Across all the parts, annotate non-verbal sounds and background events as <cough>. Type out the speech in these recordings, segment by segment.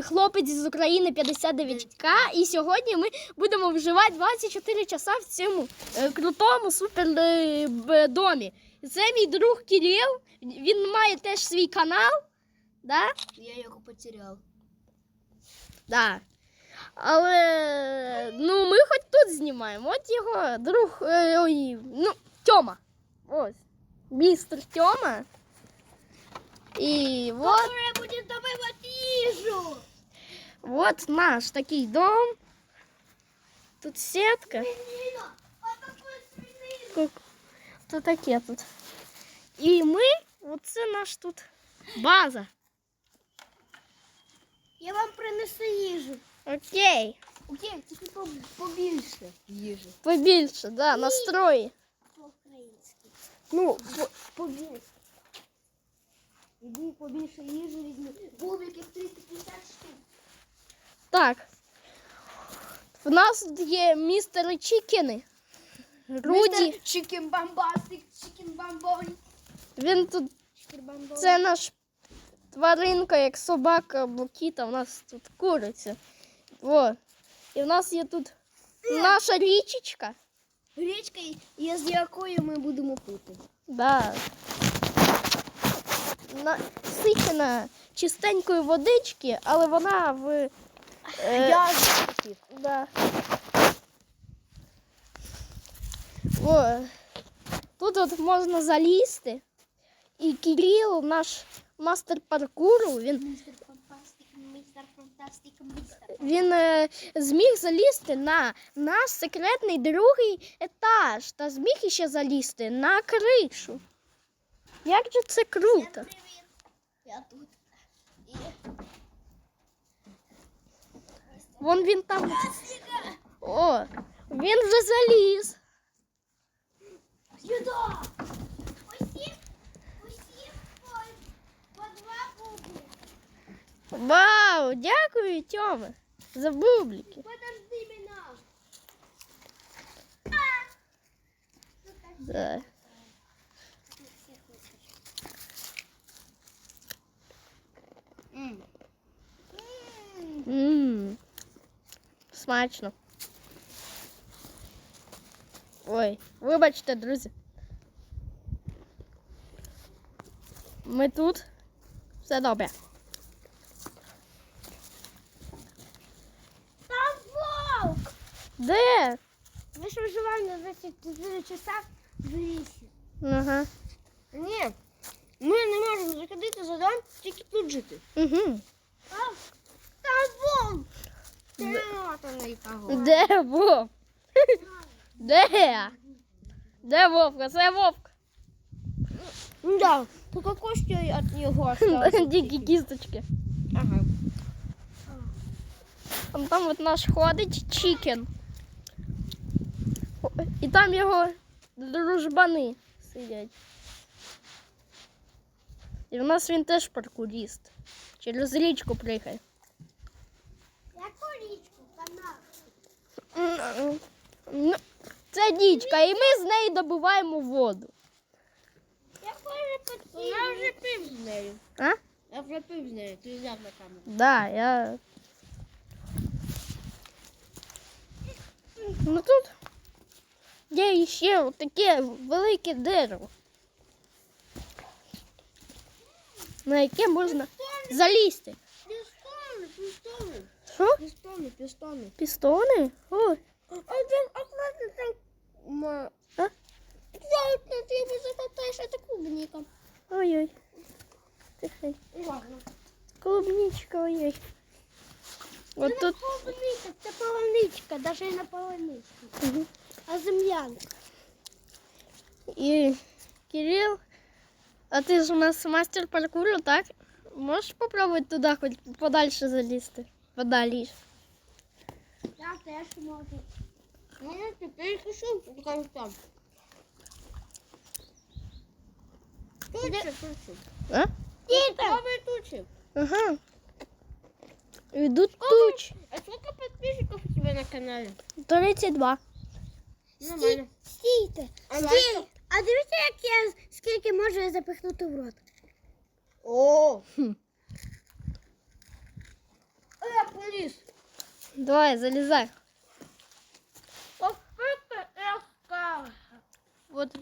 Хлопець з України 59К. І сьогодні ми будемо вживати 24 часа в цьому е, крутому супер е, б- домі. Це мій друг Кирил. Він має теж свій канал. Да? Я його потеряв. Да. Але ну, ми хоч тут знімаємо. От його друг. е, Ой, ну, Тьома. Ось. Містер Тьома. І от. Скоро буде добивати їжу. Вот наш такий дом. Тут сетка. Свинина, а такой свинина. Ку- То таке тут. І ми, оце наш тут база. Я вам принесу їжу. Окей. Окей, тільки поб- побільше їжі. Побільше, да, настрої. По-українськи. Ну, по- побільше. Іди побільше їжі візьми. Бубликів 350 штук. Так. В нас тут є містери Чікіни. Руді. Чикен бамбастик, чикен бамбон. Він тут, це наш тваринка, як собака або кіта. У нас тут куриця. Во. І в нас є тут наша річечка. Гречка, є з якою ми будемо пити. Да. Насичена чистенької водички, але вона в. Е, Я да. О, тут от можна залізти. І Кирил, наш мастер паркуру, він, він е, зміг залізти на наш секретний другий етаж та зміг іще залізти на кришу. Як же це круто! Привіт. Я тут. І... Вон він там. О, він вже заліз. Сюда! Усім, усім по, по два бублика. Вау, дякую, Тьоме, за бублики. Подожди мене. Да. Ммм. Смачно. Ой, вибачте, друзі. Ми тут. Все добре. Там вовк! Де? Ми ж виживаємо за 24 часа в лісі. Ага. Ні, ми не можемо заходити за дом, тільки тут жити. Угу. А, там вовк! Тренований того. Де вовк? Де? Де вовк? <laughs> Це вовк. Да, только кості від нього <laughs> осталось. Дикі кісточки. Ага. Там, там от наш ходить чікен. О, І там його дружбани сидять. І в нас він теж паркуріст. Через річку пригає. Яку річку, канал? Ну, Це річка, і ми з неї добуваємо воду. Я вже. Я вже пив з нею. А? Я вже пив з нею, ти взяв на камеру. Да, я. Ну тут є ще таке велике дерево, на яке можна залізти. Пістони. Що? Пістони, пістони. Пістони? Ой. А там, аккуратно там. Ма. А? Я от на тебе захватаєш, це клубніка. Ой-ой. Тихай. Ладно. Клубничка, ой-ой. От Це тут. не клубника, це полоничка, навіть і не полоничка. Мгм. А землянка. І Кирил, а ти ж у нас мастер паркуру, так? Можеш попробувати туди хоч подальше залізти? Подалі. Я теж можу. Ну, я тепер пішов, покажу там. Тучі, тучі. А? Тіта! Тучі. Ага. Йдуть туч. А сколько подписчиков у тебя на канале? 32. Нормально. Стійте. А Стій. А дивіться, як я скільки можу запихнути в рот. О! Вниз. Давай, залізай. Попити ескал. От,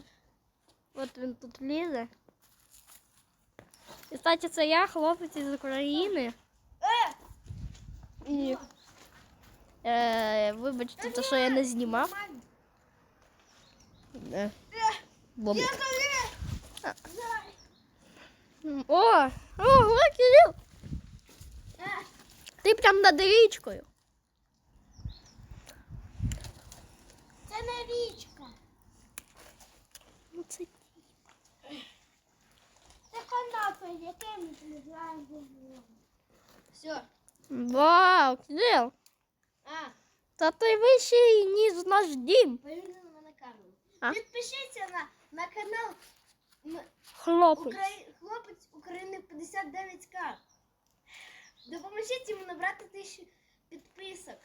от він тут лізе. І, кстати, це я, хлопець із України. Е! І, е, вибачте, то, що я не знімав. Е, бобик. Я залез. М, О, ого, Кирил, Е, ти прям над річкою. Це не річка. Ну, це Це канапи, яке ми вуглем. Все. Вау, Кирил, А, та ти вищий, ніж наш дім. А? Підпишіться на, на канал Хлопець. Украї... Хлопець України 59к. Допоможіть йому набрати тисячу підписок.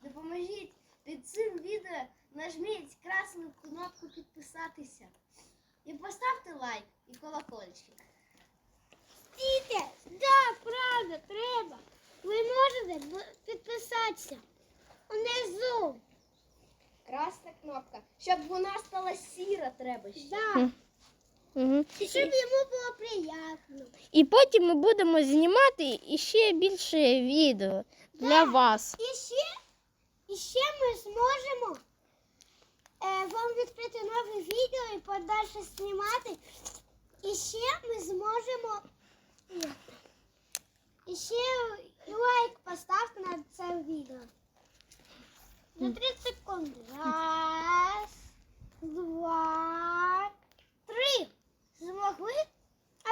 Допоможіть під цим відео нажміть красну кнопку підписатися. І поставте лайк і колокольчик. Стійте, да, правда, треба. Ви можете підписатися унизу. Красна кнопка. Щоб вона стала сіра, треба ще. Да. Угу. Щоб йому було приємно. І потім ми будемо знімати іще більше відео для вас. І ще, і ще ми зможемо е, вам відкрити нове відео і подальше знімати. І ще ми зможемо. е, І ще лайк поставте на це відео. На 30 секунд. Раз, два. Змогли?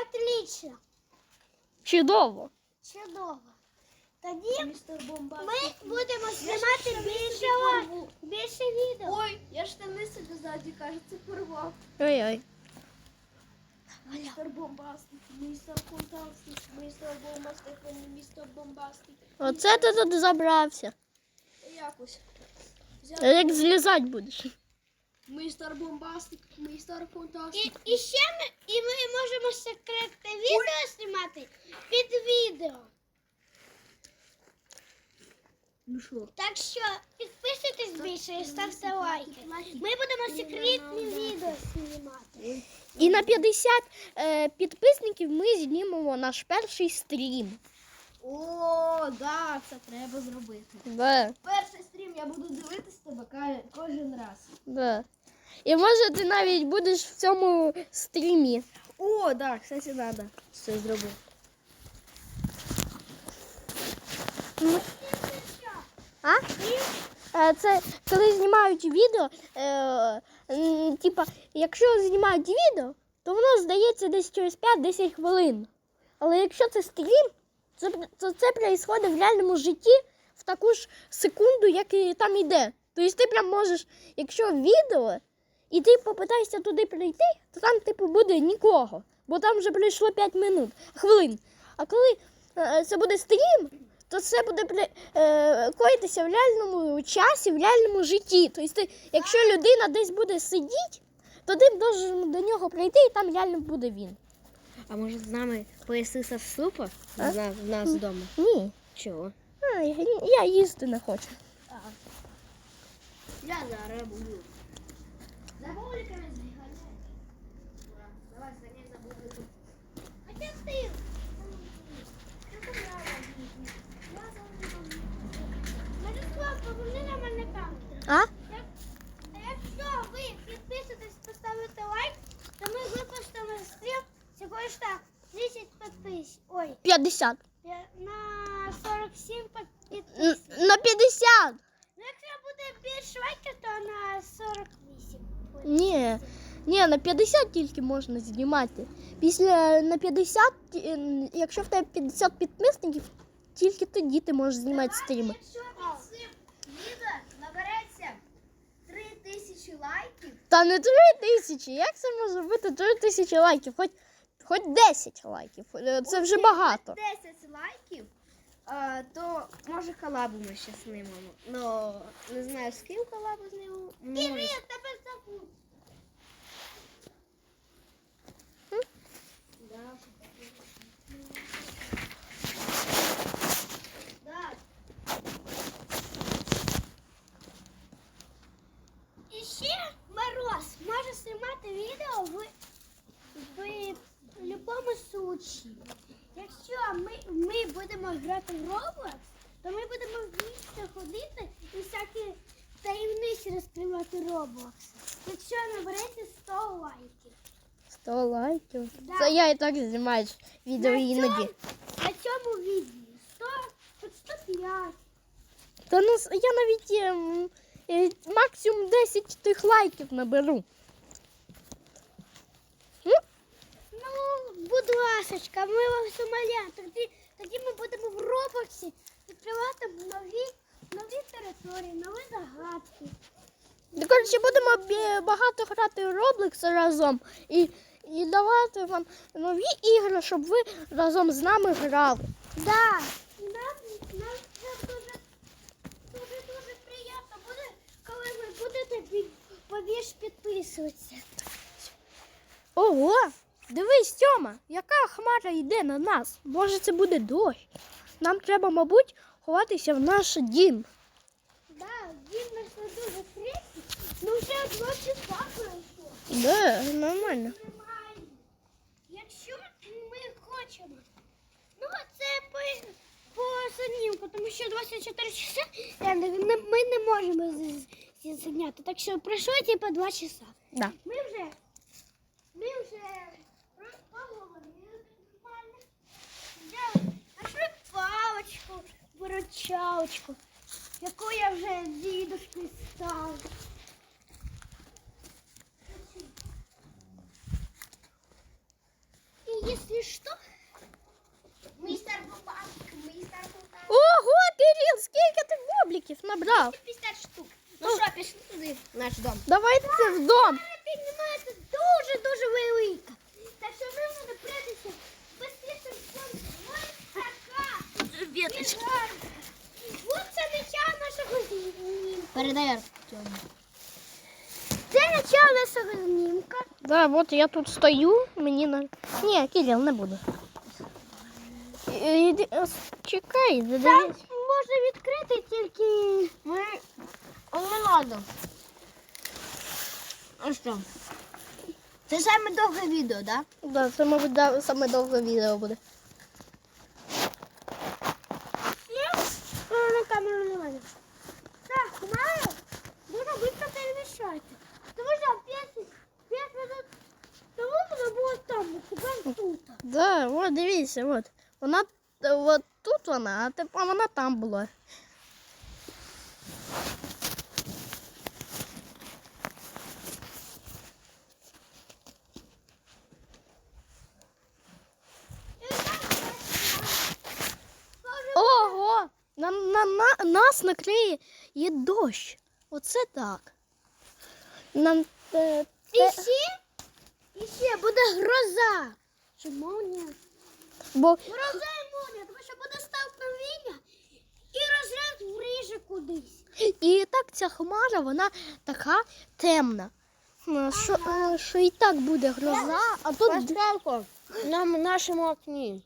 Отлично. Чудово. Чудово. Тоді ми будемо знімати більше, більше відео. Ой, я штани собі ззаді, кажеться, порвав. Ой-ой. Містер Бомбастик, містер Фантастик, містер Бомбастик, містер Бомбастик. Оце ти тут забрався. Якось. Як злізати будеш? Містер Бомбастик, містер І, Фантастик. і ще ми, і ми можемо секретне відео знімати під відео. Ну що? Так що підписуйтесь більше і ставте лайки. Ми будемо секретні відео знімати. І на 50 е, підписників ми знімемо наш перший стрім. О, да, це треба зробити. Да, Перший стрім я буду дивитись тебе кожен раз. да. І може ти навіть будеш в цьому стрімі. О, так, да, кстати, надо. Все зробив. А? Е, Це коли знімають відео, е, типа, якщо знімають відео, то воно здається десь через 5-10 хвилин. Але якщо це стрім, це, то це відбувається в реальному житті в таку ж секунду, як і там йде. Тобто ти прям можеш, якщо відео, і ти попитаєшся туди прийти, то там типу буде нікого. Бо там вже пройшло 5 минут, хвилин. А коли е, це буде стрім, то це буде е, коїтися в реальному часі, в реальному житті. Тобто, ти, якщо людина десь буде сидіти, то ти должен до нього прийти і там реально буде він. А може з нами поясися супа? Нас, в нас вдома. Ні. Чого? А, я, я їсти не хочу. Я зараз буду. А? Як- Якщо ви підписуєтесь, поставите лайк, то ми випустимо стрім всього ж так 30 підписів. Ой, 50. я- на 47 Н- підписів. на 50. Ну, якщо буде більше лайків, то на 48. Ой. Ні. Ні, на 50 тільки можна знімати. Після на 50, е, якщо в тебе 50 підписників, тільки тоді ти можеш знімати стріми. Якщо Та не 3 тисячі. Як це може бути 3 тисячі лайків? Хоч, хоч 10 лайків. Е, Це вже багато. 10 лайків, а, то може колабу ми ще знімемо. Ну, не знаю, з ким колабу знімемо. Привіт, тебе забув. Да. Да. Ключі. Якщо ми, ми будемо грати в Roblox, то ми будемо в місце ходити і всякі таємниці розкривати Roblox. Якщо наберете 100 лайків. 100 лайків. Да. Це я і так знімаю відео На іноді. цьому, на цьому відео 100, хоч 105. Та ну я навіть ем, е, максимум 10 тих лайків наберу. Ну, будь ми вам сомаля. Тоді, тоді ми будемо в Роблоксі відкривати нові, нові території, нові загадки. Коротше, будемо багато грати в Roblox разом і, і давати вам нові ігри, щоб ви разом з нами грали. Да. Нам, нам це дуже, дуже, дуже приємно буде, коли ви будете під, підписуватися. Ого! Дивись, Тьома, яка хмара йде на нас. Може, це буде дощ. Нам треба, мабуть, ховатися в наш дім. Да, він наш не дуже крепкий, ну вже два часа пройшло. Да, нормально. Якщо ми хочемо. Ну, це по, по занімку, тому що 24 часа ми не можемо зняти. Так що пройшло типу 2 часа. Да. Ми вже, ми вже виручалочку, яку я вже з дідушкою став. И если что, мистер Бубасик, мистер Бубасик. Ого, Кирил, скільки ти вобліків набрав? 50 штук. Ну що, пішли туди, в наш дом. Давайте це в дом. Піднімається дуже-дуже велика. Так що ви мене прийдеться безпечно така. Веточки. Ось це начало нашого знімка. Передай Артему. Це начало нашого. Да, от я тут стою, мені на. Ні, Кирил, не буду. Е, іди, Чекай, Там можна відкрити тільки. Ми... Ладно. А що? Це саме довге відео, так? Да, це, мабуть, да, саме довге відео буде. Ну, на камеру не мене. Так, маю. Дуже швидко перемішати. Тому що 5, 5 минут тому вона була там, тепер тут. Да, от дивіться, от. Вона от тут вона, а тепер вона там була. Ого! На, на, на, нас накриє є дощ. Оце так. Нам те, І те, ще, і ще буде гроза. Чи молнія? бо Гроза і молнія, тому що буде столкновення і розряд вріже кудись. І так ця хмара, вона така темна. Е, Що, що і так буде гроза, а тут Пасхалко, нам в нашому окні.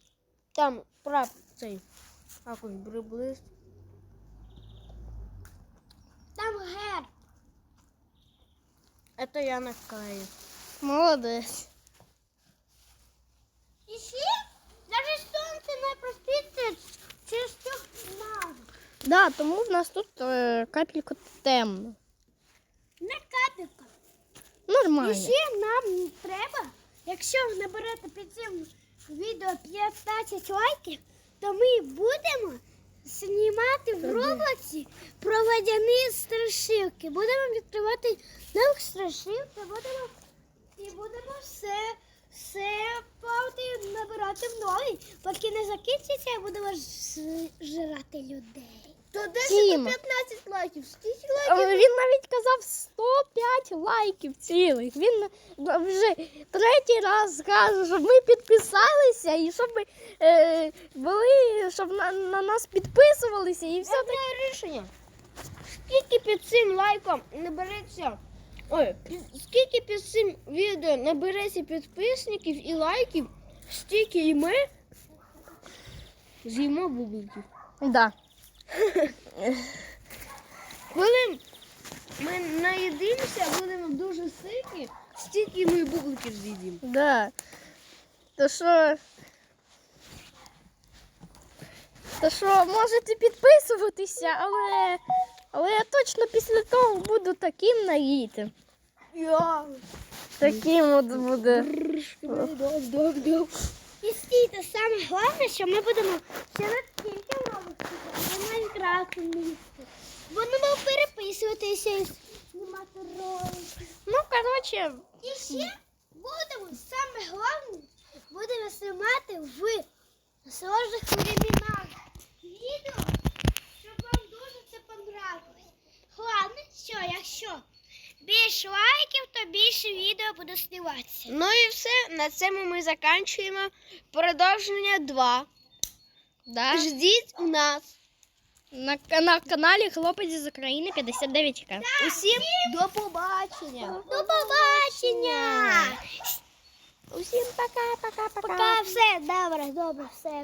Там прап цей. Якось приблизь. Там герб. Это я наклею. молодець. І ще навіть сонце не просвітить через цю хмару. Да, тому в нас тут е, капелька темно. Не капелька. І Нормально. ще нам треба, якщо ви наберете під цим відео 15 лайків, то ми будемо знімати в роботі про водяні страшилки. Будемо відкривати нових страшилки, будемо і будемо все, все плавати, набирати в ноги, поки не закінчиться, будемо ж- жрати людей. То Тіма. 15 лайків. Скільки Е, Він навіть казав 105 лайків цілих. Він вже третій раз каже, щоб ми підписалися і щоб ми е, були, щоб на, на нас підписувалися і все таке. рішення? Скільки під цим лайком набереться? Ой, під- скільки під цим відео набереться підписників і лайків, стільки і ми з'їмо бубликів. Да. Коли ми наїдимося, будемо дуже ситі, стільки ми бубликів з'їдимо. Да. То що То що можете підписуватися, але, але я точно після того буду таким наїти. Я. Таким от буде. І стійте, саме головне, що ми будемо ще не тільки робити, Майнкрафт місце. Будемо переписуватися і знімати ролики. Ну, коротше, І ще будемо, саме головне, будемо знімати в схожих временах відео, щоб вам дуже це понравилось. Головне, що якщо більше лайків, то більше відео буде зніматися. Ну і все. На цьому ми закінчуємо. Продовження 2. да, Ждіть у нас. На, на каналі Хлопець з України 59К. Усім до побачення. До побачення! Усім пока, пока, пока. Пока все добре, добре, все.